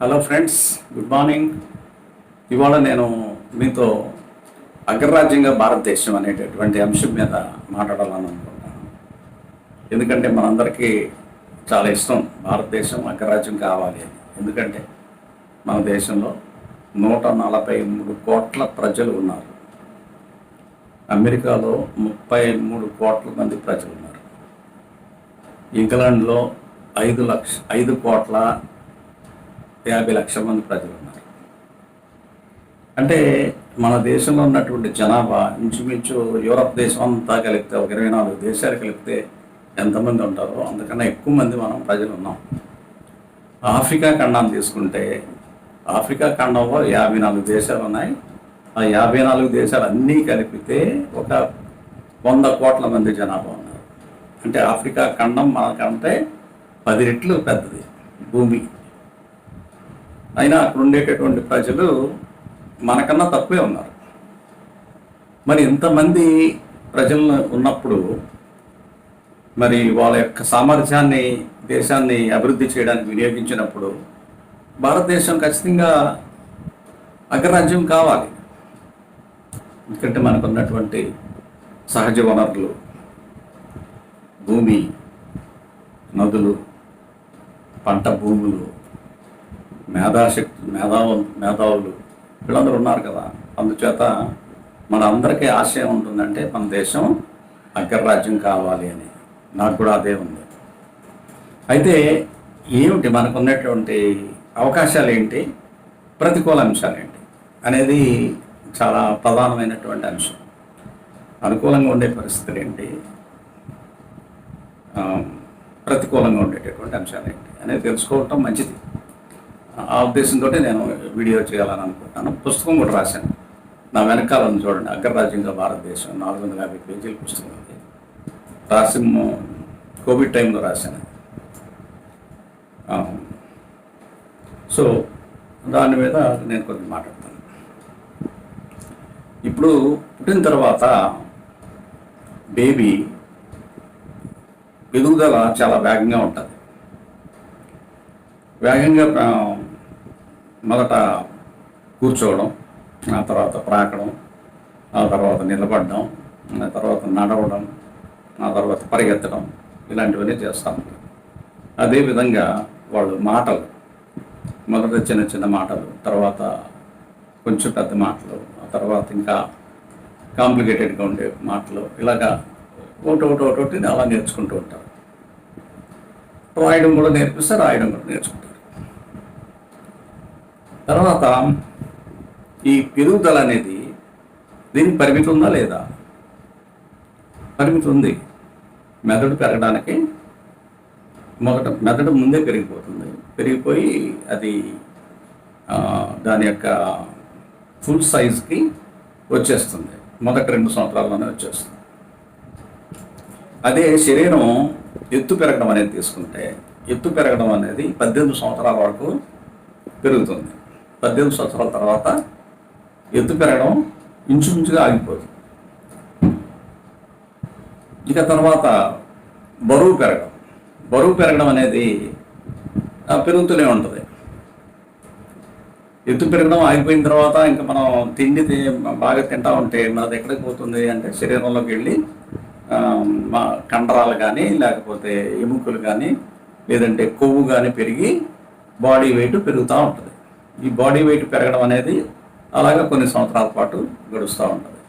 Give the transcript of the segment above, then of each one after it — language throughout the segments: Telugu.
హలో ఫ్రెండ్స్ గుడ్ మార్నింగ్ ఇవాళ నేను మీతో అగ్రరాజ్యంగా భారతదేశం అనేటటువంటి అంశం మీద మాట్లాడాలని అనుకుంటాను ఎందుకంటే మనందరికీ చాలా ఇష్టం భారతదేశం అగ్రరాజ్యం కావాలి అని. ఎందుకంటే మన దేశంలో నూట నలభై మూడు కోట్ల ప్రజలు ఉన్నారు. అమెరికాలో ముప్పై మూడు కోట్ల మంది ప్రజలు ఉన్నారు. ఇంగ్లాండ్లో ఐదు లక్ష ఐదు కోట్ల యాభై లక్షల మంది ప్రజలు ఉన్నారు. అంటే మన దేశంలో ఉన్నటువంటి జనాభా ఇంచుమించు యూరప్ దేశం అంతా కలిపితే ఒక ఇరవై నాలుగు దేశాలు కలిపితే ఎంతమంది ఉంటారో అంతకన్నా ఎక్కువ మంది మనం ప్రజలు ఉన్నాం. ఆఫ్రికా ఖండాన్ని తీసుకుంటే ఆఫ్రికా ఖండంలో యాభై నాలుగు దేశాలు ఉన్నాయి. ఆ యాభై నాలుగు దేశాలు అన్నీ కలిపితే ఒక వంద కోట్ల మంది జనాభా ఉన్నారు. అంటే ఆఫ్రికా ఖండం మనకంటే పది రెట్లు పెద్దది. భూమి. అయినా అక్కడ ఉండేటటువంటి ప్రజలు మనకన్నా తక్కువే ఉన్నారు. మరి ఇంతమంది ప్రజలను ఉన్నప్పుడు మరి వాళ్ళ యొక్క సామర్థ్యాన్ని దేశాన్ని అభివృద్ధి చేయడానికి వినియోగించినప్పుడు భారతదేశం ఖచ్చితంగా అగ్రరాజ్యం కావాలి. ఎందుకంటే మనకు ఉన్నటువంటి సహజ వనరులు భూమి నదులు పంట భూములు మేధాశక్తి మేధావు మేధావులు వీళ్ళందరూ ఉన్నారు కదా. అందుచేత మన అందరికీ ఆశయం ఉంటుందంటే మన దేశం అగ్రరాజ్యం కావాలి అని. నాకు కూడా అదే ఉంది. అయితే ఏమిటి మనకు ఉన్నటువంటి అవకాశాలు ఏంటి ప్రతికూల అంశాలు ఏంటి అనేది చాలా ప్రధానమైనటువంటి అంశం. అనుకూలంగా ఉండే పరిస్థితులు ఏంటి ప్రతికూలంగా ఉండేటటువంటి అంశాలు ఏంటి అనేది తెలుసుకోవటం మంచిది. ఆ ఉద్దేశంతో నేను వీడియో చేయాలని అనుకుంటాను. పుస్తకం కూడా రాశాను. నా వెనకాలను చూడండి అగ్రరాజ్యంగా భారతదేశం నాలుగు వందల యాభై పేజీల పుస్తకం అది రాసి కోవిడ్ టైంలో రాశాను. సో దాని మీద నేను కొంచెం మాట్లాడతాను. ఇప్పుడు పుట్టిన తర్వాత బేబీ ఎదుగుదల చాలా వేగంగా ఉంటుంది. వేగంగా మొదట కూర్చోవడం ఆ తర్వాత ప్రాకడం ఆ తర్వాత నిలబడడం ఆ తర్వాత నడవడం ఆ తర్వాత పరిగెత్తడం ఇలాంటివన్నీ చేస్తాం. అదేవిధంగా వాళ్ళు మాటలు మొదట చిన్న చిన్న మాటలు తర్వాత కొంచెం పెద్ద మాటలు ఆ తర్వాత ఇంకా కాంప్లికేటెడ్గా ఉండే మాటలు ఇలాగా ఒకటి ఒకటి ఒకటి ఒకటి అలా నేర్చుకుంటూ ఉంటారు. రాయడం కూడా నేర్పిస్తే రాయడం కూడా నేర్చుకుంటారు. తర్వాత ఈ పెరుగుదల అనేది దీనికి పరిమితి ఉందా లేదా? పరిమితి ఉంది. మెదడు పెరగడానికి మొదట మెదడు ముందే పెరిగిపోతుంది. పెరిగిపోయి అది దాని యొక్క ఫుల్ సైజ్కి వచ్చేస్తుంది. మొదటి రెండు సంవత్సరాల్లోనే వచ్చేస్తుంది. అదే శరీరం ఎత్తు పెరగడం అనేది తీసుకుంటే ఎత్తు పెరగడం అనేది పద్దెనిమిది సంవత్సరాల వరకు పెరుగుతుంది. పద్దెనిమిది సంవత్సరాల తర్వాత ఎత్తు పెరగడం ఇంచుమించుగా ఆగిపోతుంది ఇక తర్వాత బరువు పెరగడం. బరువు పెరగడం అనేది పెరుగుతూనే ఉంటుంది. ఎత్తు పెరగడం ఆగిపోయిన తర్వాత ఇంకా మనం తిండి బాగా తింటా ఉంటే మనది ఎక్కడికి పోతుంది అంటే శరీరంలోకి వెళ్ళి మా కండరాలు కానీ లేకపోతే ఎముకలు కానీ లేదంటే కొవ్వు కానీ పెరిగి బాడీ వెయిట్ పెరుగుతూ ఉంటుంది. ఈ బాడీ వెయిట్ పెరగడం అనేది అలాగా కొన్ని సంవత్సరాల పాటు గడుస్తూ ఉంటుంది.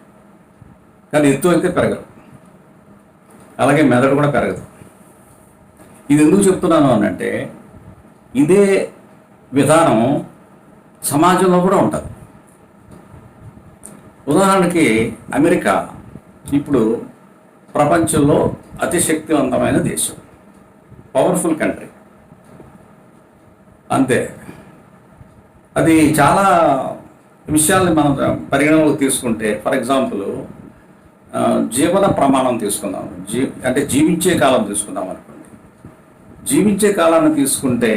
కానీ ఎత్తు అయితే పెరగదు. అలాగే మెదడు కూడా పెరగదు. ఇది ఎందుకు చెప్తున్నాను అని అంటే ఇదే విధానం సమాజంలో కూడా ఉంటుంది. ఉదాహరణకి అమెరికా ఇప్పుడు ప్రపంచంలో అతి శక్తివంతమైన దేశం పవర్ఫుల్ కంట్రీ. అంతే. అది చాలా విషయాల్ని మనం పరిగణలోకి తీసుకుంటే ఫర్ ఎగ్జాంపుల్ జీవన ప్రమాణం తీసుకుందాం. జీ అంటే జీవించే కాలం తీసుకుందాం అనుకోండి. జీవించే కాలాన్ని తీసుకుంటే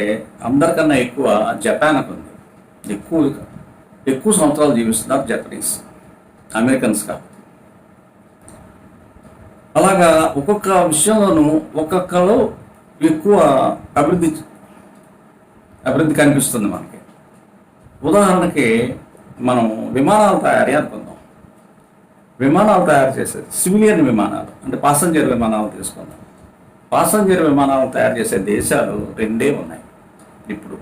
అందరికన్నా ఎక్కువ జపాన్కు ఉంది ఎక్కువ ఎక్కువ సంవత్సరాలు జీవిస్తున్నారు జపనీస్ అమెరికన్స్ కాదు అలాగా ఒక్కొక్క విషయంలోనూ ఒక్కొక్కలో ఎక్కువ అభివృద్ధి అభివృద్ధి కనిపిస్తుంది మనకి. ఉదాహరణకి మనం విమానాల తయారీ అనుకుందాం. విమానాలు తయారు చేసేది సివిలియన్ విమానాలు అంటే పాసెంజర్ విమానాలు తీసుకుందాం. పాసెంజర్ విమానాలు తయారు చేసే దేశాలు రెండే ఉన్నాయి. ఇప్పుడు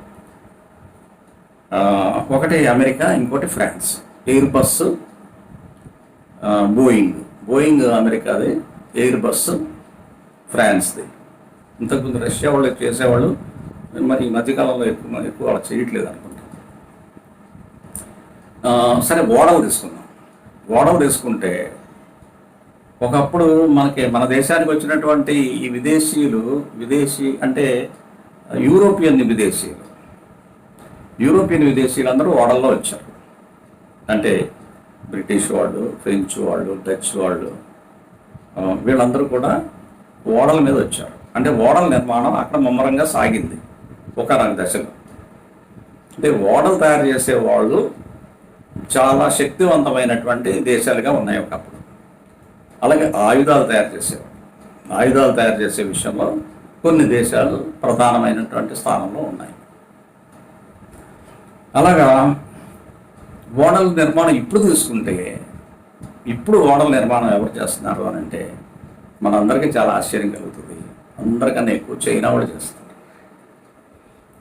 ఒకటి అమెరికా ఇంకోటి France. Airbus Boeing Boeing అమెరికాది ఎయిర్ బస్ ఫ్రాన్స్ది. ఇంతకుముందు రష్యా వాళ్ళు చేసేవాళ్ళు మరి ఈ మధ్యకాలంలో ఎక్కువ ఎక్కువ వాళ్ళు చేయట్లేదు అనుకుంటున్నాను సరే ఓడవ తీసుకుందాం ఓడవ తీసుకుంటే ఒకప్పుడు మనకి మన దేశానికి వచ్చినటువంటి ఈ విదేశీయులు విదేశీ అంటే యూరోపియన్ విదేశీయులు. యూరోపియన్ విదేశీయులు అందరూ ఓడల్లో వచ్చారు. అంటే బ్రిటిష్ వాళ్ళు ఫ్రెంచ్ వాళ్ళు డచ్ వాళ్ళు వీళ్ళందరూ కూడా ఓడల మీద వచ్చారు. అంటే ఓడల నిర్మాణం అక్కడ ముమ్మరంగా సాగింది. ఒక దశలో. అంటే ఓడలు తయారు చేసే వాళ్ళు చాలా శక్తివంతమైనటువంటి దేశాలుగా ఉన్నాయి ఒకప్పుడు. అలాగే ఆయుధాలు తయారు చేసేవి. ఆయుధాలు తయారు చేసే విషయంలో కొన్ని దేశాలు ప్రధానమైనటువంటి స్థానంలో ఉన్నాయి. అలాగా ఓడల నిర్మాణం ఇప్పుడు తీసుకుంటే ఇప్పుడు ఓడల నిర్మాణం ఎవరు చేస్తున్నారు అని అంటే మనందరికీ చాలా ఆశ్చర్యం కలుగుతుంది. అందరికన్నా ఎక్కువ చైనా వాళ్ళు చేస్తారు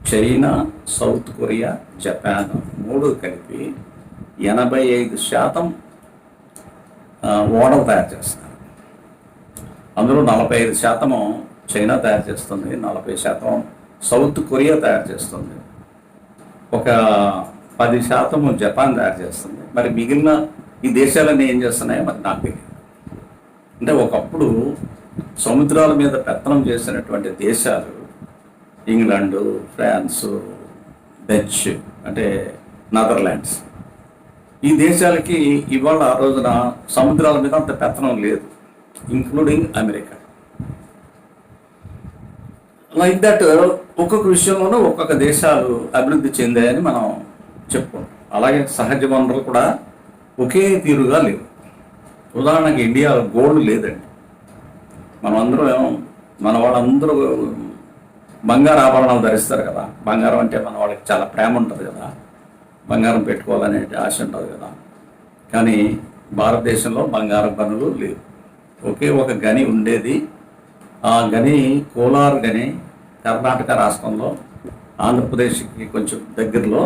చైనా సౌత్ కొరియా జపాన్ మూడు కలిపి ఎనభై ఐదు శాతం ఓడలు తయారు చేస్తారు అందులో నలభై ఐదు శాతము చైనా తయారు చేస్తుంది నలభై శాతం సౌత్ కొరియా తయారు చేస్తుంది. ఒక పది శాతము జపాన్ తయారు చేస్తుంది. మరి మిగిలిన ఈ దేశాలన్నీ ఏం చేస్తున్నాయో మరి నాకు తెలియదు. అంటే ఒకప్పుడు సముద్రాల మీద పెత్తనం చేసినటువంటి దేశాలు ఇంగ్లాండు ఫ్రాన్స్ డచ్ అంటే నెదర్లాండ్స్. ఈ దేశాలకి ఇవాళ ఆ రోజున సముద్రాల మీద అంత పెత్తనం లేదు ఇంక్లూడింగ్ అమెరికా. లైక్ దట్ ఒక్కొక్క విషయంలోనూ ఒక్కొక్క దేశాలు అభివృద్ధి చెందాయని మనం చెప్పుకుంటాం. అలాగే సహజ వనరులు కూడా ఒకే తీరుగా లేవు. ఉదాహరణకి ఇండియా గోల్డ్ లేదండి. మనం అందరం మన వాళ్ళందరూ బంగారు ఆభరణాలు ధరిస్తారు కదా. బంగారం అంటే మన వాళ్ళకి చాలా ప్రేమ ఉంటుంది కదా. బంగారం పెట్టుకోవాలనే ఆశ ఉంటుంది కదా. కానీ భారతదేశంలో బంగారం పనులు లేవు. ఒకే ఒక గని ఉండేది. ఆ గని కోలార్ గని కర్ణాటక రాష్ట్రంలో ఆంధ్రప్రదేశ్కి కొంచెం దగ్గరలో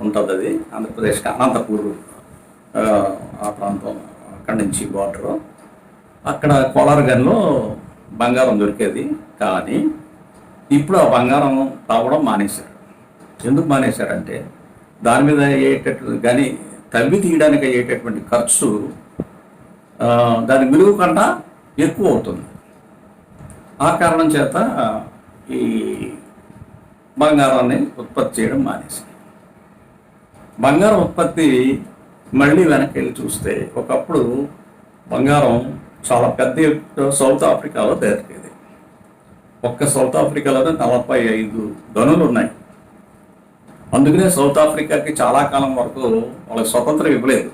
ఉంటుంది అది. ఆంధ్రప్రదేశ్కి అనంతపూర్ ఆ, ప్రాంతం అక్కడి నుంచి బార్డర్ అక్కడ కోలార్ గనిలో బంగారం దొరికేది. కానీ ఇప్పుడు ఆ బంగారం రావడం మానేశారు. ఎందుకు మానేశారంటే దాని మీద అయ్యేటటువంటి కానీ తవ్వి తీయడానికి అయ్యేటటువంటి ఖర్చు దాని విలువ కన్నా ఎక్కువ అవుతుంది. ఆ కారణం చేత ఈ బంగారాన్ని ఉత్పత్తి చేయడం మానేసి. బంగారం ఉత్పత్తి మళ్ళీ వెనక్కి వెళ్ళి చూస్తే ఒకప్పుడు బంగారం చాలా పెద్ద సౌత్ ఆఫ్రికాలో దొరికేది ఒక్క సౌత్ ఆఫ్రికాలోనే నలభై ఐదు గనులు ఉన్నాయి. అందుకనే సౌత్ ఆఫ్రికాకి చాలా కాలం వరకు వాళ్ళకి స్వతంత్రం ఇవ్వలేదు.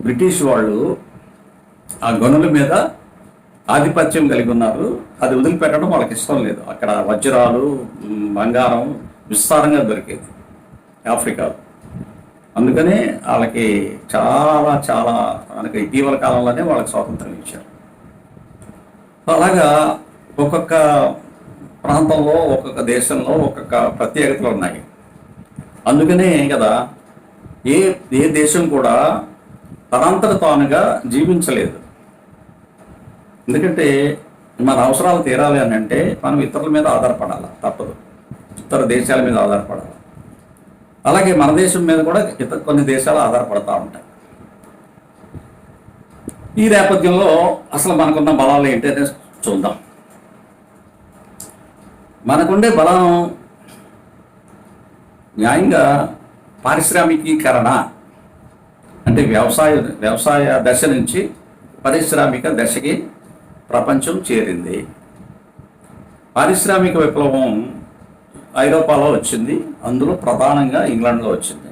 బ్రిటిష్ వాళ్ళు ఆ గనుల మీద ఆధిపత్యం కలిగి ఉన్నారు. అది వదిలిపెట్టడం వాళ్ళకి ఇష్టం లేదు. అక్కడ వజ్రాలు బంగారం విస్తారంగా దొరికేది ఆఫ్రికాలో. అందుకనే వాళ్ళకి చాలా చాలా మనకి ఇటీవల కాలంలోనే వాళ్ళకి స్వాతంత్రం ఇచ్చారు. అలాగా ఒక్కొక్క ప్రాంతంలో ఒక్కొక్క దేశంలో ఒక్కొక్క ప్రత్యేకతలు ఉన్నాయి. అందుకనే కదా ఏ ఏ దేశం కూడా తనంతట తానుగా జీవించలేదు. ఎందుకంటే మన అవసరాలు తీరాలి అని అంటే మనం ఇతరుల మీద ఆధారపడాలి తప్పదు. ఇతర దేశాల మీద ఆధారపడాలి. అలాగే మన దేశం మీద కూడా ఇతర కొన్ని దేశాలు ఆధారపడతా ఉంటాయి. ఈ నేపథ్యంలో అసలు మనకున్న బలాలు ఏంటి అనేది చూద్దాం. మనకుండే బలం న్యాయంగా పారిశ్రామికీకరణ అంటే వ్యవసాయ వ్యవసాయ దశ నుంచి పారిశ్రామిక దశకి ప్రపంచం చేరింది. పారిశ్రామిక విప్లవం ఐరోపాలో వచ్చింది. అందులో ప్రధానంగా ఇంగ్లాండ్లో వచ్చింది.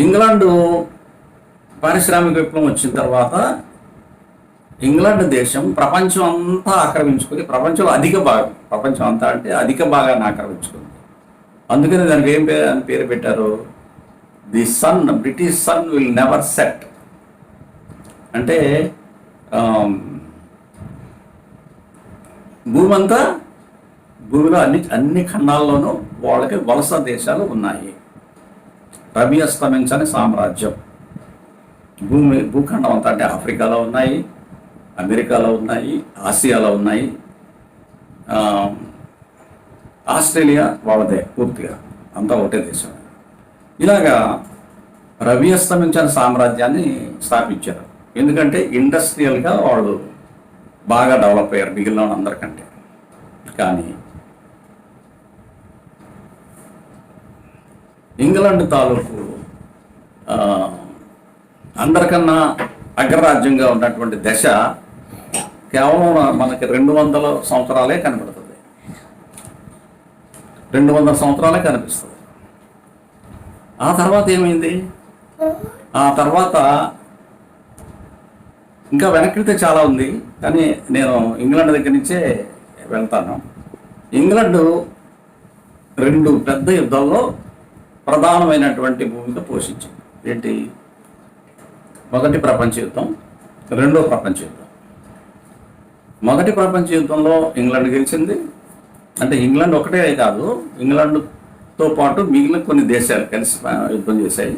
ఇంగ్లాండు పారిశ్రామిక విప్లవం వచ్చిన తర్వాత ఇంగ్లాండ్ దేశం ప్రపంచం అంతా ఆక్రమించుకుని ప్రపంచంలో అధిక భాగం ప్రపంచం అంతా అంటే అధిక భాగాన్ని ఆక్రమించుకుంది. అందుకని దానికి ఏం పేరు అని పేరు పెట్టారు? The sun British sun will never set. అంటే భూమి అంతా భూమిలో అన్ని అన్ని ఖండాల్లోనూ వాళ్ళకి వలస దేశాలు ఉన్నాయి. రవి అస్తమించని సామ్రాజ్యం. భూమి భూఖండం అంతా అంటే ఆఫ్రికాలో ఉన్నాయి. అమెరికాలో ఉన్నాయి ఆసియాలో ఉన్నాయి. ఆస్ట్రేలియా వాళ్ళదే పూర్తిగా అంతా ఒకటే దేశం. ఇలాగా రవి అస్తమించిన సామ్రాజ్యాన్ని స్థాపించారు. ఎందుకంటే ఇండస్ట్రియల్గా వాళ్ళు బాగా డెవలప్ అయ్యారు మిగిలిన అందరికంటే. కానీ ఇంగ్లాండ్ తాలూకు అందరికన్నా అగ్రరాజ్యంగా ఉన్నటువంటి దశ కేవలం మనకి రెండు వందల సంవత్సరాలే కనబడుతుంది. రెండు వందల సంవత్సరాలే కనిపిస్తుంది. ఆ తర్వాత ఏమైంది? ఆ తర్వాత ఇంకా వెనక్కితే చాలా ఉంది కానీ నేను ఇంగ్లాండ్ దగ్గర నుంచే వెళ్తాను. ఇంగ్లాండ్ రెండు పెద్ద యుద్ధాల్లో ప్రధానమైనటువంటి భూమిక పోషించింది. ఏంటి? మొదటి ప్రపంచ యుద్ధం రెండో ప్రపంచ యుద్ధం. మొదటి ప్రపంచ యుద్ధంలో ఇంగ్లాండ్ గెలిచింది. అంటే ఇంగ్లాండ్ ఒకటే కాదు ఇంగ్లాండ్తో పాటు మిగిలిన కొన్ని దేశాలు కలిసి యుద్ధం చేశాయి.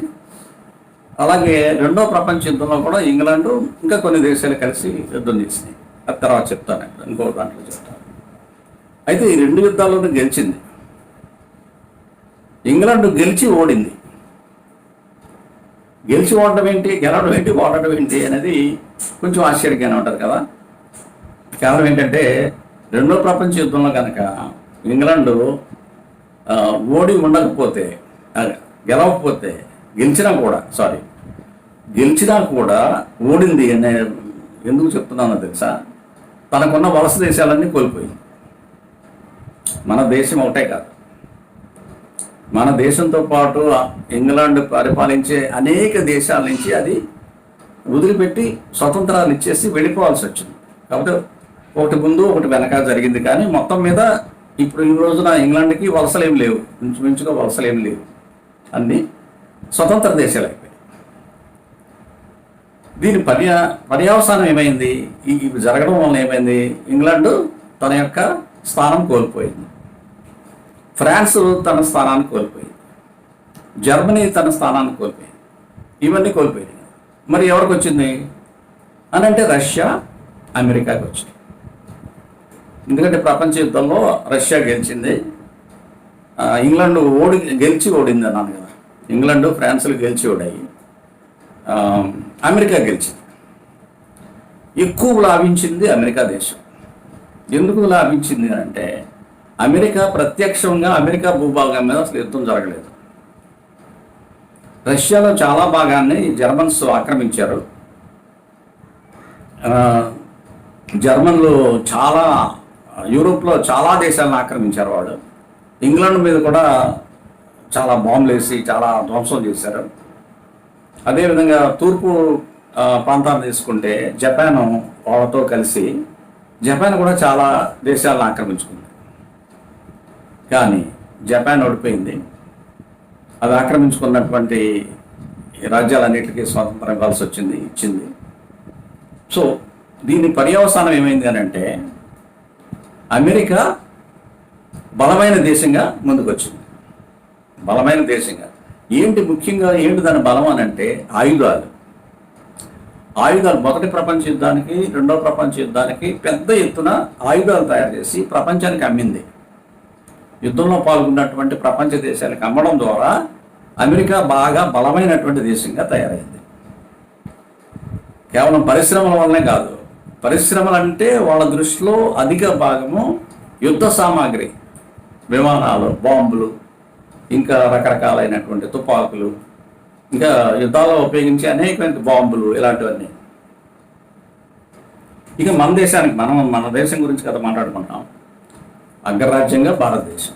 అలాగే రెండో ప్రపంచ యుద్ధంలో కూడా ఇంగ్లాండ్ ఇంకా కొన్ని దేశాలు కలిసి యుద్ధం చేసినాయి అది తర్వాత చెప్తాను ఇంకో దాంట్లో చెప్తాను. అయితే ఈ రెండు యుద్ధాల్లోనూ గెలిచింది. ఇంగ్లాండ్ గెలిచి ఓడింది. గెలిచి ఓడటం ఏంటి గెలవడం ఏంటి ఓడటం ఏంటి అనేది కొంచెం ఆశ్చర్యంగానే ఉంటుంది కదా. కారణం ఏంటంటే రెండో ప్రపంచ యుద్ధంలో కనుక ఇంగ్లాండ్ ఓడి ఉండకపోతే గెలవకపోతే గెలిచినా కూడా సారీ గెలిచినా కూడా ఓడింది అనే ఎందుకు చెప్తున్నానో తెలుసా? తనకున్న వలస దేశాలన్నీ కోల్పోయింది. మన దేశం ఒకటే కాదు. మన దేశంతో పాటు ఇంగ్లాండ్ పరిపాలించే అనేక దేశాల నుంచి అది వదిలిపెట్టి స్వతంత్రాలు ఇచ్చేసి వెళ్ళిపోవాల్సి వచ్చింది. కాబట్టి ఒకటి ముందు ఒకటి వెనక జరిగింది. కానీ మొత్తం మీద ఇప్పుడు ఈ రోజున ఇంగ్లాండ్కి వలసలేం లేవు. ఇంచుమించుగా వలసలేం లేవు. అన్నీ స్వతంత్ర దేశాలు అయిపోయాయి. దీని పర్యా పర్యావసానం ఏమైంది? ఈ ఇవి జరగడం వల్ల ఏమైంది? ఇంగ్లాండ్ తన యొక్క స్థానం కోల్పోయింది. ఫ్రాన్స్ తన స్థానాన్ని కోల్పోయింది. జర్మనీ తన స్థానాన్ని కోల్పోయింది. ఇవన్నీ కోల్పోయింది మరి ఎవరికి వచ్చింది? అని అంటే రష్యా అమెరికాకి వచ్చింది. ఎందుకంటే ప్రపంచ యుద్ధంలో రష్యా గెలిచింది. ఇంగ్లాండ్ ఓడి గెలిచి ఓడింది అన్నాను కదా. ఇంగ్లాండ్ ఫ్రాన్స్లు గెలిచి ఓడాయి. అమెరికా గెలిచింది. ఎక్కువ లాభించింది అమెరికా దేశం. ఎందుకు లాభించింది అంటే అమెరికా ప్రత్యక్షంగా అమెరికా భూభాగం మీద అసలు యుద్ధం జరగలేదు. రష్యాలో చాలా భాగాన్ని జర్మన్స్ ఆక్రమించారు. జర్మన్లు చాలా యూరోప్లో చాలా దేశాలను ఆక్రమించారు వాళ్ళు. ఇంగ్లాండ్ మీద కూడా చాలా బాంబులు వేసి చాలా ధ్వంసం చేశారు. అదేవిధంగా తూర్పు ప్రాంతాన్ని తీసుకుంటే జపాన్ వాళ్ళతో కలిసి జపాన్ కూడా చాలా దేశాలను ఆక్రమించుకుంది. కానీ జపాన్ ఓడిపోయింది. అది ఆక్రమించుకున్నటువంటి రాజ్యాలన్నిటికీ స్వాతంత్రం ఇవ్వాల్సి వచ్చింది ఇచ్చింది. సో దీని పర్యవసానం ఏమైంది అని అంటే అమెరికా బలమైన దేశంగా ముందుకొచ్చింది. బలమైన దేశంగా. ఏంటి ముఖ్యంగా ఏంటి దాని బలం అని అంటే ఆయుధాలు. ఆయుధాలు మొదటి ప్రపంచ యుద్ధానికి రెండో ప్రపంచ యుద్ధానికి పెద్ద ఎత్తున ఆయుధాలు తయారు చేసి ప్రపంచానికి అమ్మింది. యుద్ధంలో పాల్గొన్నటువంటి ప్రపంచ దేశాలకు అమ్మడం ద్వారా అమెరికా బాగా బలమైనటువంటి దేశంగా తయారైంది. కేవలం పరిశ్రమల వల్లనే కాదు పరిశ్రమలు అంటే వాళ్ళ దృష్టిలో అధిక భాగము యుద్ధ సామాగ్రి. విమానాలు బాంబులు ఇంకా రకరకాలైనటువంటి తుపాకులు. ఇంకా యుద్ధాల్లో ఉపయోగించే అనేకమైన బాంబులు ఇలాంటివన్నీ. ఇక మన దేశానికి మనం మన దేశం గురించి కదా మాట్లాడుకుంటాం. అగ్రరాజ్యంగా భారతదేశం.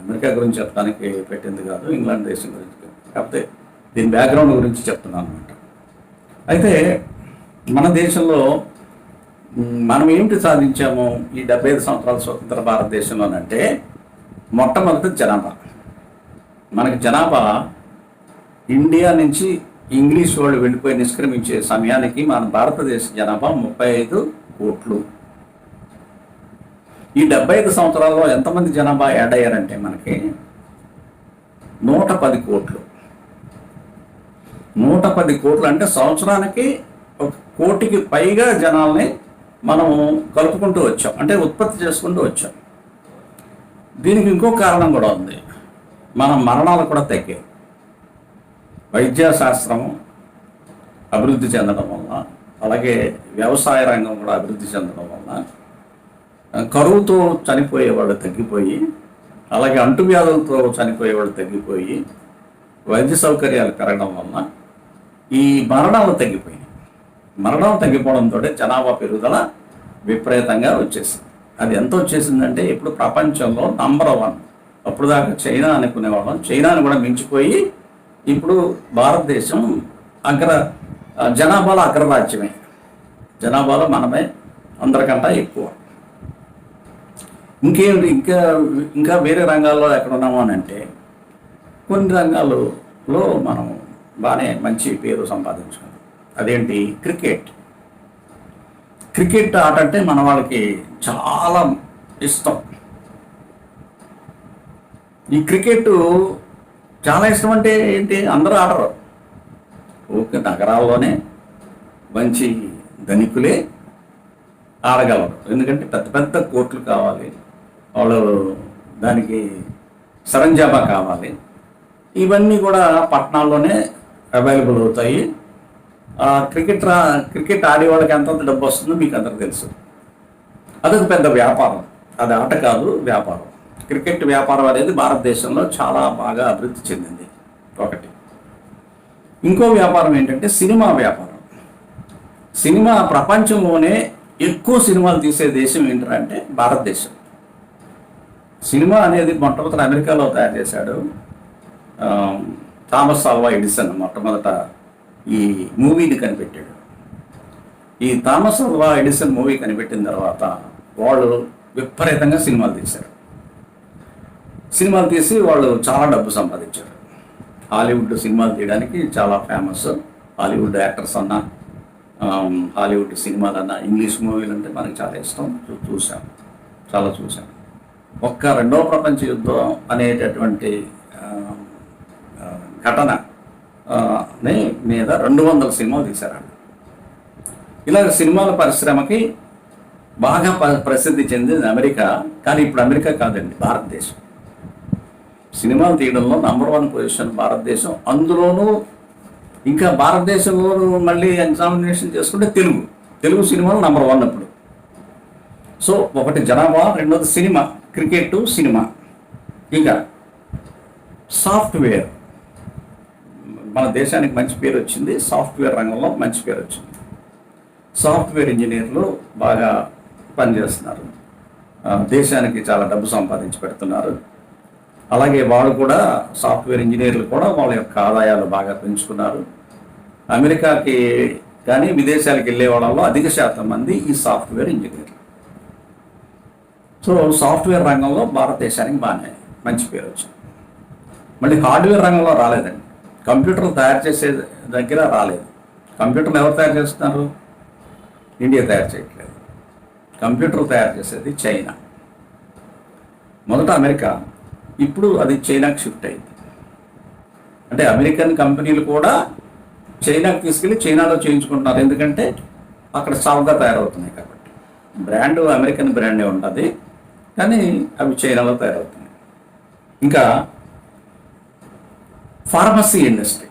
అమెరికా గురించి చెప్పడానికి పెట్టింది కాదు ఇంగ్లాండ్ దేశం గురించి కాకపోతే దీని బ్యాక్గ్రౌండ్ గురించి చెప్తున్నాను అనమాట అయితే మన దేశంలో మనం ఏమిటి సాధించాము ఈ డెబ్బై ఐదు సంవత్సరాల స్వతంత్ర భారతదేశంలోనంటే మొట్టమొదటి జనాభా. మనకి జనాభా ఇండియా నుంచి ఇంగ్లీష్ వాళ్ళు వెళ్ళిపోయి నిష్క్రమించే సమయానికి మన భారతదేశ జనాభా ముప్పై ఐదు కోట్లు. ఈ డెబ్బై ఐదు సంవత్సరాల్లో ఎంతమంది జనాభా యాడ్ అయ్యారంటే మనకి నూట పది కోట్లు. నూట పది కోట్లు అంటే సంవత్సరానికి ఒక కోటికి పైగా జనాల్ని మనం కలుపుకుంటూ వచ్చాం. అంటే ఉత్పత్తి చేసుకుంటూ వచ్చాం. దీనికి ఇంకో కారణం కూడా ఉంది. మన మరణాలు కూడా తగ్గాయి. వైద్యశాస్త్రము అభివృద్ధి చెందడం వల్ల అలాగే వ్యవసాయ రంగం కూడా అభివృద్ధి చెందడం వల్ల కరువుతో చనిపోయేవాళ్ళు తగ్గిపోయి అలాగే అంటువ్యాధులతో చనిపోయేవాళ్ళు తగ్గిపోయి వైద్య సౌకర్యాలు పెరగడం వల్ల ఈ మరణాలు తగ్గిపోయాయి మరణం తగ్గిపోవడంతో జనాభా పెరుగుదల విపరీతంగా వచ్చేసింది. అది ఎంత వచ్చేసిందంటే ఇప్పుడు ప్రపంచంలో నంబర్ వన్ అప్పుడు దాకా చైనా అనుకునేవాళ్ళం. చైనాని కూడా మించిపోయి ఇప్పుడు భారతదేశం అగ్ర జనాభాలో అగ్రరాజ్యమే. జనాభాలో మనమే అందరికంటే ఎక్కువ. ఇంకేమిటి ఇంకా ఇంకా వేరే రంగాల్లో ఎక్కడ ఉన్నాము అని అంటే కొన్ని రంగాల్లో మనం బాగానే మంచి పేరు సంపాదించుకున్నాం. అదేంటి? క్రికెట్. క్రికెట్ ఆట అంటే మన వాళ్ళకి చాలా ఇష్టం. ఈ క్రికెట్ చాలా ఇష్టం అంటే ఏంటి? అందరూ ఆడరు. ఓకే నగరాల్లోనే మంచి ధనికులే ఆడగలరు. ఎందుకంటే పెద్ద పెద్ద కోట్లు కావాలి. వాళ్ళు దానికి సరంజామా కావాలి. ఇవన్నీ కూడా పట్టణాల్లోనే అవైలబుల్ అవుతాయి. క్రికెట్ రా క్రికెట్ ఆడేవాళ్ళకి ఎంతంత డబ్బు వస్తుందో మీకు అందరికి తెలుసు. అదొక పెద్ద వ్యాపారం. అది ఆట కాదు వ్యాపారం. క్రికెట్ వ్యాపారం అనేది భారతదేశంలో చాలా బాగా అభివృద్ధి చెందింది. ఒకటి. ఇంకో వ్యాపారం ఏంటంటే సినిమా వ్యాపారం. సినిమా ప్రపంచంలోనే ఎక్కువ సినిమాలు తీసే దేశం ఏంటంటే భారతదేశం. సినిమా అనేది మొట్టమొదట అమెరికాలో తయారు చేశాడు థామస్ ఆల్వా ఎడిసన్ మొట్టమొదట ఈ మూవీని కనిపెట్టాడు. ఈ థామస్ అల్వా ఎడిసన్ మూవీ కనిపెట్టిన తర్వాత వాళ్ళు విపరీతంగా సినిమాలు తీశారు. సినిమాలు తీసి వాళ్ళు చాలా డబ్బు సంపాదించారు. హాలీవుడ్ సినిమాలు తీయడానికి చాలా ఫేమస్. హాలీవుడ్ యాక్టర్స్ అన్న హాలీవుడ్ సినిమాలు అన్న ఇంగ్లీష్ మూవీలు అంటే మనకి చాలా ఇష్టం. చూ- చూసాం చాలా చూసాం ఒక్క రెండో ప్రపంచ యుద్ధం అనేటటువంటి ఘటన ని మీద రెండు వందల సినిమాలు తీశారండి ఇలాగ సినిమాల పరిశ్రమకి బాగా ప్రసిద్ధి చెందింది అమెరికా కానీ ఇప్పుడు అమెరికా కాదండి భారతదేశం. సినిమాలు తీయడంలో నంబర్ వన్ పొజిషన్ భారతదేశం. అందులోనూ ఇంకా భారతదేశంలోనూ మళ్ళీ ఎగ్జామినేషన్ చేసుకుంటే తెలుగు. తెలుగు సినిమాలు నంబర్ వన్ అప్పుడు. సో ఒకటి జనాభా రెండోది సినిమా క్రికెట్ సినిమా. ఇంకా సాఫ్ట్వేర్. మన దేశానికి మంచి పేరు వచ్చింది. సాఫ్ట్వేర్ రంగంలో మంచి పేరు వచ్చింది. సాఫ్ట్వేర్ ఇంజనీర్లు బాగా పనిచేస్తున్నారు. దేశానికి చాలా డబ్బు సంపాదించి పెడుతున్నారు. అలాగే వాళ్ళు కూడా సాఫ్ట్వేర్ ఇంజనీర్లు కూడా వాళ్ళ యొక్క ఆదాయాలు బాగా పెంచుకున్నారు. అమెరికాకి కానీ విదేశాలకు వెళ్ళే వాళ్ళలో అధిక శాతం మంది ఈ సాఫ్ట్వేర్ ఇంజనీర్లు. సో సాఫ్ట్వేర్ రంగంలో భారతదేశానికి బాగానే మంచి పేరు వచ్చింది. మళ్ళీ హార్డ్వేర్ రంగంలో రాలేదండి. కంప్యూటర్లు తయారు చేసే దగ్గర రాలేదు. కంప్యూటర్లు ఎవరు తయారు చేస్తున్నారు? ఇండియా తయారు చేయట్లేదు. కంప్యూటర్ తయారు చేసేది చైనా. మొదట అమెరికా. ఇప్పుడు అది చైనాకి షిఫ్ట్ అయింది. అంటే అమెరికన్ కంపెనీలు కూడా చైనాకి తీసుకెళ్ళి చైనాలో చేయించుకుంటున్నారు. ఎందుకంటే అక్కడ సాఫ్గా తయారవుతున్నాయి కాబట్టి. బ్రాండ్ అమెరికన్ బ్రాండే ఉంటుంది. కానీ అవి చైనాలో తయారవుతున్నాయి. ఇంకా ఫార్మసీ ఇండస్ట్రీ.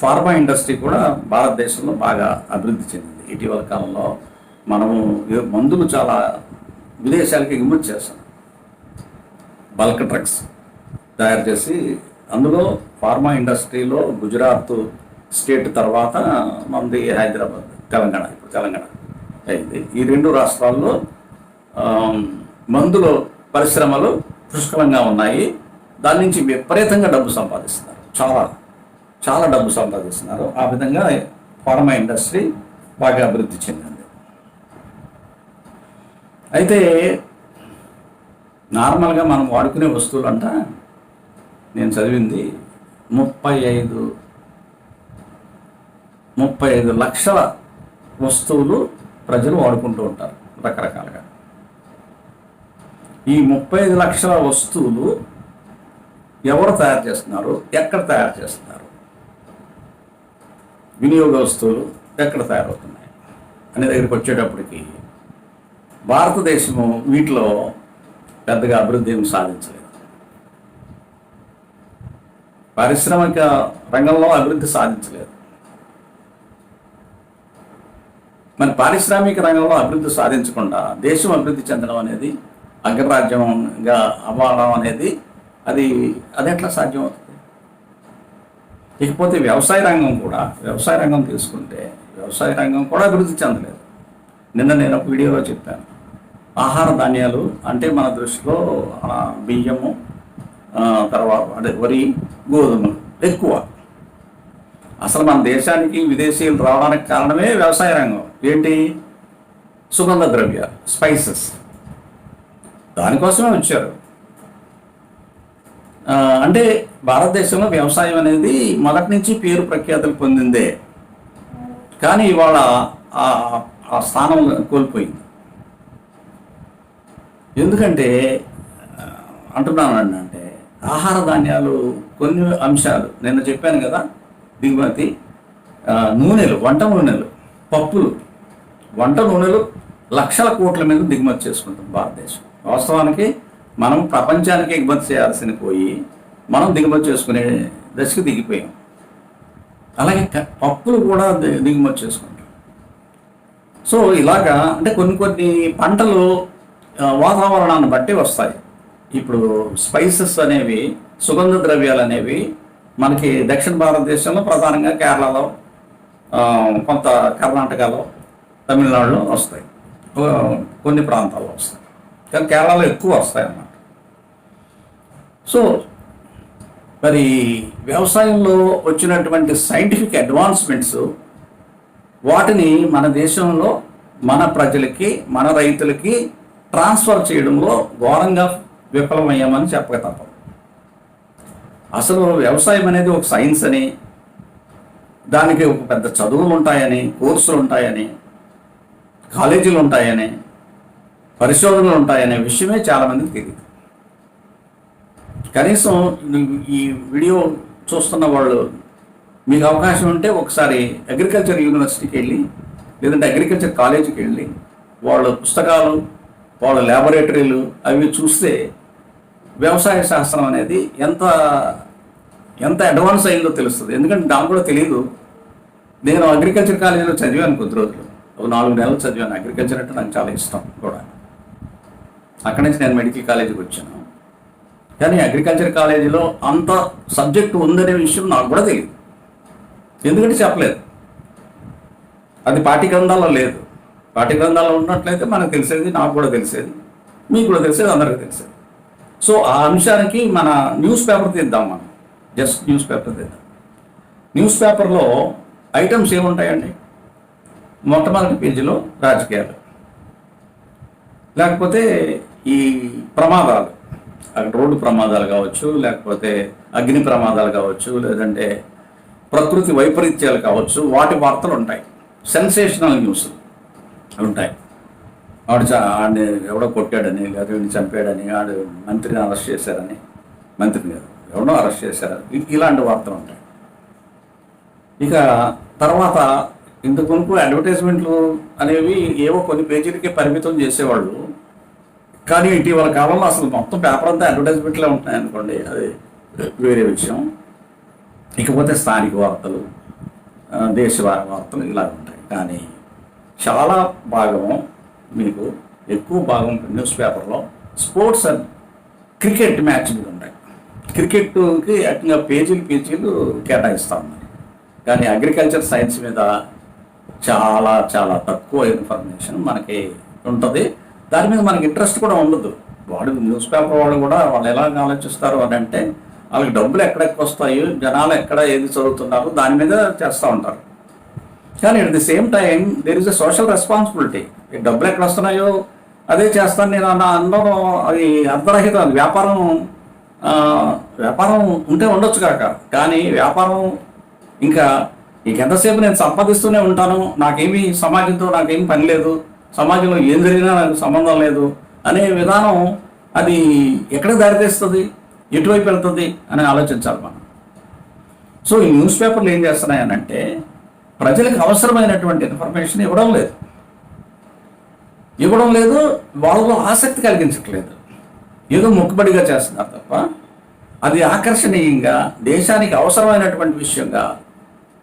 ఫార్మా ఇండస్ట్రీ కూడా భారతదేశంలో బాగా అభివృద్ధి చెందింది. ఇటీవల కాలంలో మనము మందులు చాలా విదేశాలకి ఎగుమతి చేస్తాం. బల్క్ డ్రగ్స్ తయారు చేసి అందులో ఫార్మా ఇండస్ట్రీలో గుజరాత్ స్టేట్ తర్వాత మనది హైదరాబాద్ తెలంగాణ ఇప్పుడు తెలంగాణ అయింది. ఈ రెండు రాష్ట్రాల్లో మందులు మందుల పరిశ్రమలు పుష్కలంగా ఉన్నాయి. దాని నుంచి విపరీతంగా డబ్బు సంపాదిస్తున్నారు. చాలా చాలా డబ్బు సంపాదిస్తున్నారు. ఆ విధంగా ఫార్మా ఇండస్ట్రీ బాగా అభివృద్ధి చెందింది. అయితే నార్మల్గా మనం వాడుకునే వస్తువులు అంట నేను చదివింది ముప్పై ఐదు ముప్పై ఐదు లక్షల వస్తువులు ప్రజలు వాడుకుంటూ ఉంటారు రకరకాలుగా. ఈ ముప్పై ఐదు లక్షల వస్తువులు ఎవరు తయారు చేస్తున్నారు? ఎక్కడ తయారు చేస్తున్నారు? వినియోగ వస్తువులు ఎక్కడ తయారవుతున్నాయి? అనే దగ్గరికి వచ్చేటప్పటికి భారతదేశము వీటిలో పెద్దగా అభివృద్ధి ఏమి సాధించలేదు. పారిశ్రామిక రంగంలో అభివృద్ధి సాధించలేదు. మరి పారిశ్రామిక రంగంలో అభివృద్ధి సాధించకుండా దేశం అభివృద్ధి చెందడం అనేది అగ్రరాజ్యంగా అవ్వడం అనేది అది అది ఎట్లా సాధ్యం అవుతుంది ఇకపోతే వ్యవసాయ రంగం కూడా వ్యవసాయ రంగం తీసుకుంటే వ్యవసాయ రంగం కూడా అభివృద్ధి చెందలేదు. నిన్న నేను ఒక వీడియోలో చెప్పాను. ఆహార ధాన్యాలు అంటే మన దృష్టిలో బియ్యము తర్వాత అంటే వరి గోధుమలు ఎక్కువ. అసలు మన దేశానికి విదేశీయులు రావడానికి కారణమే వ్యవసాయ రంగం. ఏంటి? సుగంధ ద్రవ్య స్పైసెస్. దానికోసమే వచ్చారు. అంటే భారతదేశంలో వ్యవసాయం అనేది మొదటి నుంచి పేరు ప్రఖ్యాతులు పొందిందే. కానీ ఇవాళ ఆ- స్థానం కోల్పోయింది. ఎందుకంటే ఆ, అంటున్నాను అంటే ఆహార ధాన్యాలు కొన్ని అంశాలు నిన్న చెప్పాను కదా దిగుమతి నూనెలు వంట నూనెలు పప్పులు వంట నూనెలు లక్షల కోట్ల మీద దిగుమతి చేసుకుంటాం భారతదేశం. వాస్తవానికి మనం ప్రపంచానికి ఎగుమతి చేయాల్సిన పోయి మనం దిగుమతి చేసుకునే దశకు దిగిపోయాం. అలాగే పప్పులు కూడా దిగుమతి చేసుకుంటాం. సో ఇలాగా అంటే కొన్ని కొన్ని పంటలు వాతావరణాన్ని బట్టి వస్తాయి. ఇప్పుడు స్పైసెస్ అనేవి సుగంధ ద్రవ్యాలు అనేవి మనకి దక్షిణ భారతదేశంలో ప్రధానంగా కేరళలో కొంత కర్ణాటకలో తమిళనాడులో వస్తాయి. కొన్ని ప్రాంతాల్లో వస్తాయి. కానీ కేరళలో ఎక్కువ వస్తాయి అన్నమాట సో మరి వ్యవసాయంలో వచ్చినటువంటి సైంటిఫిక్ అడ్వాన్స్మెంట్స్ వాటిని మన దేశంలో మన ప్రజలకి మన రైతులకి ట్రాన్స్ఫర్ చేయడంలో ఘోరంగా విఫలమయ్యామని చెప్పక తప్పదు అసలు వ్యవసాయం అనేది ఒక సైన్స్ అని దానికి ఒక పెద్ద చదువులు ఉంటాయని కోర్సులు ఉంటాయని కాలేజీలు ఉంటాయని పరిశోధనలు ఉంటాయనే విషయమే చాలామందికి తెలియదు కనీసం ఈ- వీడియో చూస్తున్న వాళ్ళు మీకు అవకాశం ఉంటే ఒకసారి అగ్రికల్చర్ యూనివర్సిటీకి వెళ్ళి లేదంటే అగ్రికల్చర్ కాలేజీకి వెళ్ళి వాళ్ళ పుస్తకాలు వాళ్ళ ల్యాబొరేటరీలు అవి చూస్తే వ్యవసాయ శాస్త్రం అనేది ఎంత ఎంత అడ్వాన్స్ అయిందో తెలుస్తుంది. ఎందుకంటే నాకు కూడా తెలియదు నేను అగ్రికల్చర్ కాలేజీలో చదివాను కొద్ది రోజులు. ఒక నాలుగు నెలలు చదివాను. అగ్రికల్చర్ అంటే నాకు చాలా ఇష్టం కూడా. అక్కడి నుంచి నేను మెడికల్ కాలేజీకి వచ్చాను. కానీ అగ్రికల్చర్ కాలేజీలో అంత సబ్జెక్ట్ ఉందనే విషయం నాకు కూడా తెలియదు ఎందుకంటే చెప్పలేదు. అది పాఠ్యగ్రంథాల్లో లేదు. పాఠ్యగ్రంథాల్లో ఉన్నట్లయితే మనకు తెలిసేది నాకు కూడా తెలిసేది మీకు కూడా తెలిసేది అందరికీ తెలిసేది. సో ఆ అంశానికి మన న్యూస్ పేపర్ తీద్దాం మనం. జస్ట్ న్యూస్ పేపర్ తీద్దాం. న్యూస్ పేపర్లో ఐటమ్స్ ఏముంటాయండి? మొట్టమొదటి పేజీలో రాజకీయాలు. లేకపోతే ఈ ప్రమాదాలు. అక్కడ రోడ్డు ప్రమాదాలు కావచ్చు లేకపోతే అగ్ని ప్రమాదాలు కావచ్చు లేదంటే ప్రకృతి వైపరీత్యాలు కావచ్చు వాటి వార్తలు ఉంటాయి. సెన్సేషనల్ న్యూస్ ఉంటాయి. వాడు చా ఆడిని ఎవడో కొట్టాడని లేదా చంపాడని ఆడు మంత్రిని అరెస్ట్ చేశారని మంత్రిని కాదు ఎవడో అరెస్ట్ చేశారు. ఇలాంటి వార్తలు ఉంటాయి. ఇక తర్వాత ఇంతకు మునుపు అడ్వర్టైజ్మెంట్లు అనేవి ఏవో కొన్ని పేజీలకే పరిమితం చేసేవాళ్ళు. కానీ ఇటీవల కాలంలో అసలు మొత్తం పేపర్ అంతా అడ్వర్టైజ్మెంట్లే ఉంటున్నాయి అనుకోండి. అది వేరే విషయం. ఇకపోతే స్థానిక వార్తలు దేశవార వార్తలు ఇలా ఉంటాయి. కానీ చాలా భాగం మీకు ఎక్కువ భాగం న్యూస్ పేపర్లో స్పోర్ట్స్ అండ్ క్రికెట్ మ్యాచ్ మీద ఉంటాయి. క్రికెట్కి ఏకంగా పేజీలు పేజీలు కేటాయిస్తూ ఉన్నారు. కానీ అగ్రికల్చర్ సైన్స్ మీద చాలా చాలా తక్కువ ఇన్ఫర్మేషన్ మనకి ఉంటుంది. దాని మీద మనకి ఇంట్రెస్ట్ కూడా ఉండదు. వాడు న్యూస్ పేపర్ వాళ్ళు కూడా వాళ్ళు ఎలా ఆలోచిస్తారు అని అంటే వాళ్ళకి డబ్బులు ఎక్కడెక్కడ వస్తాయి జనాలు ఎక్కడ ఏది చదువుతున్నారు దాని మీద చేస్తూ ఉంటారు. కానీ at the same time there is a social responsibility డబ్బులు ఎక్కడ వస్తున్నాయో అదే చేస్తాను నేను అన్న అందరం అది అర్ధరహిత. వ్యాపారం వ్యాపారం ఉంటే ఉండొచ్చు కాక. కానీ వ్యాపారం ఇంకా ఇంకెంతసేపు నేను సంపాదిస్తూనే ఉంటాను నాకేమీ సమాజంతో నాకేం పని లేదు సమాజంలో ఏం జరిగినా నాకు సంబంధం లేదు అనే విధానం అది ఎక్కడ దారితీస్తుంది? ఎటువైపు వెళ్తుంది? అని ఆలోచించాలి మనం. సో ఈ న్యూస్ పేపర్లు ఏం చేస్తున్నాయనంటే ప్రజలకు అవసరమైనటువంటి ఇన్ఫర్మేషన్ ఇవ్వడం లేదు. ఇవ్వడం లేదు వాళ్ళలో ఆసక్తి కలిగించట్లేదు. ఏదో మొక్కుబడిగా చేస్తున్నారు తప్ప అది ఆకర్షణీయంగా దేశానికి అవసరమైనటువంటి విషయంగా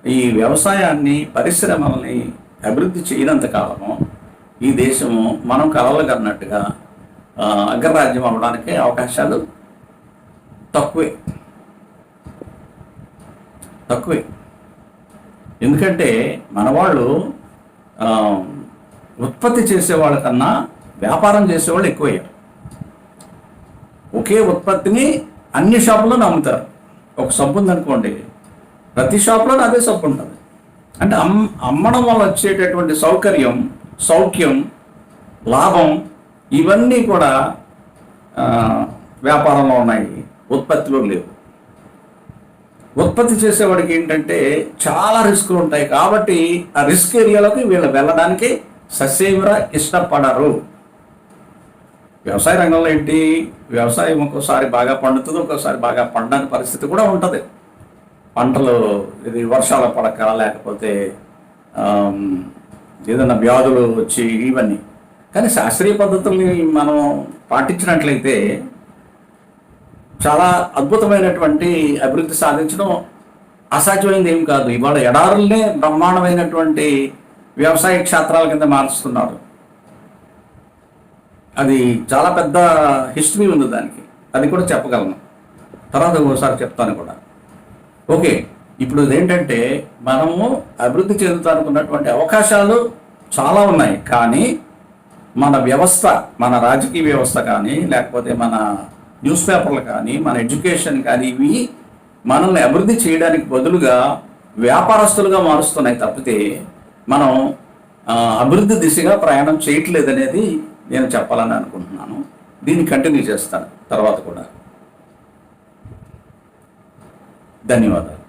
ఈ వ్యవసాయాన్ని పరిశ్రమల్ని అభివృద్ధి చేయనంత కాలము ఈ దేశము మనం కలలు అగ్రరాజ్యం అవ్వడానికి అవకాశాలు తక్కువే. తక్కువే. ఎందుకంటే మన వాళ్ళు ఉత్పత్తి చేసేవాళ్ళ కన్నా వ్యాపారం చేసేవాళ్ళు ఎక్కువయ్యారు. ఒకే ఉత్పత్తిని అన్ని షాపుల్లో అమ్ముతారు ఒక సబ్బు ఉందనుకోండి ప్రతి షాప్లో అదే సబ్బు ఉంటుంది. అంటే అమ్ అమ్మడం వల్ల వచ్చేటటువంటి సౌకర్యం సౌఖ్యం లాభం ఇవన్నీ కూడా వ్యాపారంలో ఉన్నాయి. ఉత్పత్తిలో లేవు. ఉత్పత్తి చేసేవాడికి ఏంటంటే చాలా రిస్కులు ఉంటాయి కాబట్టి ఆ రిస్క్ ఏరియాలోకి వీళ్ళు వెళ్ళడానికి ససేమిరా ఇష్టపడరు. వ్యవసాయ రంగంలో ఏంటి? వ్యవసాయం ఒక్కోసారి బాగా పండుతుంది ఒక్కోసారి బాగా పండని పరిస్థితి కూడా ఉంటుంది. పంటలు ఇది వర్షాలు పడక లేకపోతే ఏదైనా వ్యాధులు వచ్చి ఇవన్నీ. కానీ శాస్త్రీయ పద్ధతుల్ని మనం పాటించినట్లయితే చాలా అద్భుతమైనటువంటి అభివృద్ధి సాధించడం అసాధ్యమైనది ఏం కాదు. ఇవాళ ఎడారులనే బ్రహ్మాండమైనటువంటి వ్యవసాయ క్షేత్రాల కింద మారుస్తున్నారు. అది చాలా పెద్ద హిస్టరీ ఉంది దానికి. అది కూడా చెప్పగలను. తర్వాత ఒకసారి చెప్తాను కూడా. ఓకే. ఇప్పుడు ఏంటంటే మనము అభివృద్ధి చెందుతానుకున్నటువంటి అవకాశాలు చాలా ఉన్నాయి. కానీ మన వ్యవస్థ మన రాజకీయ వ్యవస్థ కానీ లేకపోతే మన న్యూస్ పేపర్లు కానీ మన ఎడ్యుకేషన్ కానీ ఇవి మనల్ని అభివృద్ధి చేయడానికి బదులుగా వ్యాపారస్తులుగా మారుస్తున్నాయి తప్పితే మనం అభివృద్ధి దిశగా ప్రయాణం చేయట్లేదనేది నేను చెప్పాలని అనుకుంటున్నాను. దీన్ని కంటిన్యూ చేస్తాను. తర్వాత కూడా. ధన్యవాదాలు.